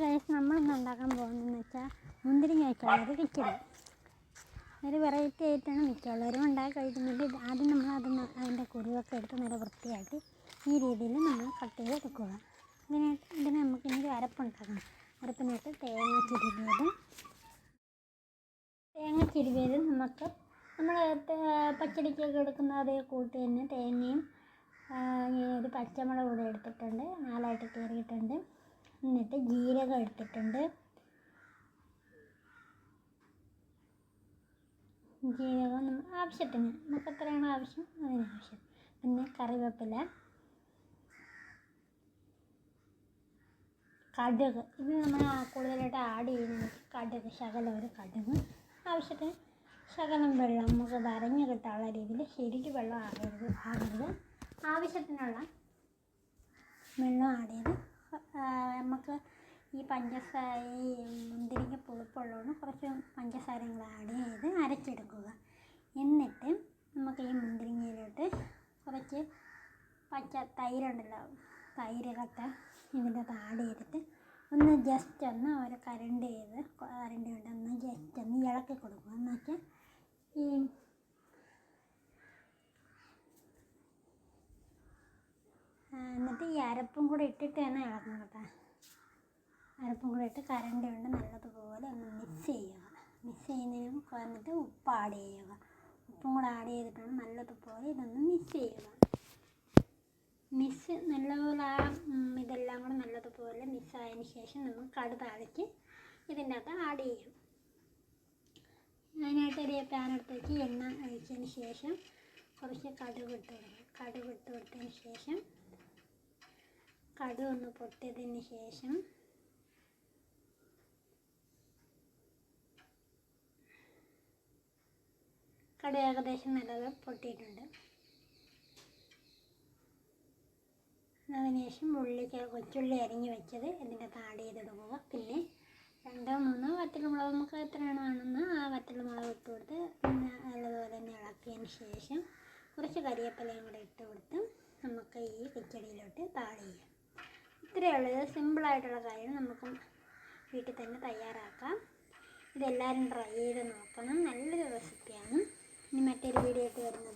Case നമ്മളിന്ന് ഉണ്ടാക്കാൻ പോകുന്നതെന്ന് വെച്ചാൽ മുന്തിരിങ്ങ വെച്ചുള്ളൊരു കിച്ചടി ഒരു വെറൈറ്റി ആയിട്ടാണ് മിക്കുള്ളവരും ഉണ്ടാക്കി കഴിക്കുന്നത് ആദ്യം നമ്മൾ അതിന് അതിന്റെ കുരുവൊക്കെ എടുത്ത് നല്ല വൃത്തിയാക്കി ഈ രീതിയിൽ നമ്മൾ കട്ട് ചെയ്ത് എടുക്കുക. ഇതിനായിട്ട് ഇതിന് നമുക്ക് ഇനി അരപ്പുണ്ടാക്കണം അരപ്പിനായിട്ട് തേങ്ങ ചിരുവിയതും തേങ്ങ ചിരുവിയതും നമുക്ക് നമ്മൾ പച്ചടിക്കൊക്കെ എടുക്കുന്ന അതേ കൂട്ടി തന്നെ തേങ്ങയും ഒരു പച്ചമുളക് കൂടി എടുത്തിട്ടുണ്ട്. നാലായിട്ട് കീറിയിട്ടുണ്ട്. എന്നിട്ട് ജീരകം ഇട്ടിട്ടുണ്ട്. ജീരകം നമ്മൾ ആവശ്യത്തിന് നമുക്ക് എത്രയാണ് ആവശ്യം അതിന് ആവശ്യം. പിന്നെ കറിവേപ്പില കടുക്. ഇത് നമ്മൾ കൂടുതലായിട്ട് ആഡ് ചെയ്യുന്നത് കടുക് ശകലം ഒരു കടുക്. ആവശ്യത്തിന് ശകലം വെള്ളം നമുക്ക് വരഞ്ഞ് കിട്ടാനുള്ള രീതിയിൽ ശരിക്കും വെള്ളം ആകരുത് ആകരുത്. ആവശ്യത്തിനുള്ള വെള്ളം ആഡ് ചെയ്ത് നമുക്ക് ഈ പഞ്ചസാര ഈ മുന്തിരിങ്ങ പുളിപ്പുള്ളതുകൊണ്ട് കുറച്ച് പഞ്ചസാരയും കൂടെ ആഡ് ചെയ്ത് അരച്ചെടുക്കുക. എന്നിട്ട് നമുക്ക് ഈ മുന്തിരിങ്ങയിലോട്ട് കുറച്ച് പച്ച തൈരുണ്ടല്ലോ തൈര് കട്ട ഇതിന്റെ ആഡ് ചെയ്തിട്ട് ഒന്ന് ജസ്റ്റ് ഒന്ന് ഒരു കരണ്ട് ചെയ്ത് കരണ്ട് കൊണ്ട് ഒന്ന് ജസ്റ്റ് ഒന്ന് ഇളക്കി കൊടുക്കുക. എന്ന് വെച്ചാൽ ഈ എന്നിട്ട് ഈ അരപ്പും കൂടെ ഇട്ടിട്ട് തന്നെ ഇളക്കണം കേട്ടോ. അരപ്പും കൂടെ ഇട്ട് കരണ്ടി കൊണ്ട് നല്ലതുപോലെ ഒന്ന് മിക്സ് ചെയ്യുക. മിക്സ് ചെയ്യുന്നതിന് വന്നിട്ട് ഉപ്പ് ആഡ് ചെയ്യുക. ഉപ്പും കൂടെ ആഡ് ചെയ്തിട്ടാണ് നല്ലതുപോലെ ഇതൊന്ന് മിക്സ് ചെയ്യുക. മിക്സ് നല്ലതുപോലെ ആ ഇതെല്ലാം കൂടെ നല്ലതുപോലെ മിക്സ് ആയതിന് ശേഷം നമ്മൾ കടു അടച്ച് ഇതിന്റെ അകത്ത് ആഡ് ചെയ്യും. അതിനായിട്ട് ഒരു പാൻ എടുത്ത് വെച്ച് എണ്ണ ഒഴിച്ചതിന് ശേഷം കുറച്ച് കടുക് ഇട്ട് കൊടുക്കുക. കടുക് ഇട്ട് കൊടുത്തതിന് ശേഷം ഒന്ന് പൊട്ടിയതിന് ശേഷം കട ഏകദേശം നല്ലത് പൊട്ടിയിട്ടുണ്ട്. അതിനുശേഷം ഉള്ളിക്ക് കൊച്ചുള്ളി അരിഞ്ഞ് വെച്ചത് ഇതിന്റെ താടി ചെയ്തിടുക പിന്നെ രണ്ടോ മൂന്നോ വറ്റൽമുളക് നമുക്ക് എത്രയാണോ വേണമെന്ന് ആ വറ്റൽമുളക് ഇട്ട് കൊടുത്ത് നല്ലതുപോലെ തന്നെ ഇളക്കിയതിന് ശേഷം കുറച്ച് കരിവേപ്പിലയും കൂടെ ഇട്ട് കൊടുത്ത് നമുക്ക് ഈ കിച്ചടിയിലോട്ട് താഴെ ചെയ്യാം. ഇത്രയേ ഉള്ളൂ. ഇത് സിമ്പിളായിട്ടുള്ള കാര്യം. നമുക്ക് വീട്ടിൽ തന്നെ തയ്യാറാക്കാം. ഇതെല്ലാവരും ട്രൈ ചെയ്ത് നോക്കണം. നല്ലൊരു റെസിപ്പിയാണ് ഇനി മറ്റൊരു വീഡിയോ ആയിട്ട് വരുന്നത്